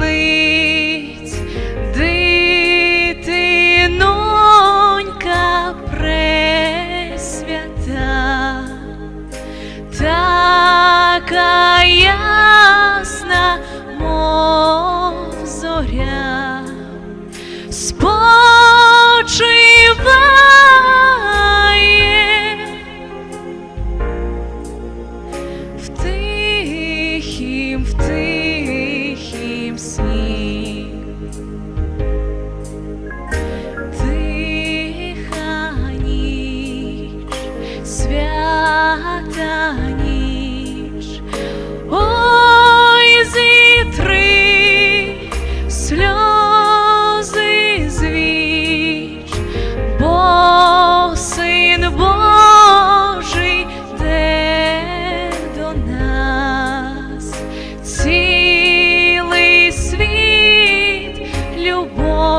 мить дитинонька пресвята, така ясна мов зоря. Ти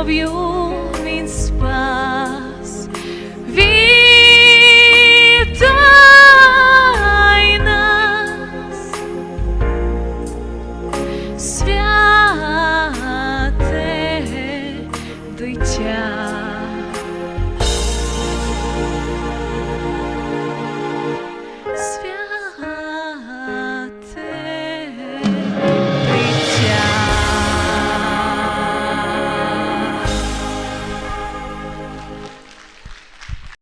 кров'ю він спас. Вітай нас, святе дитя.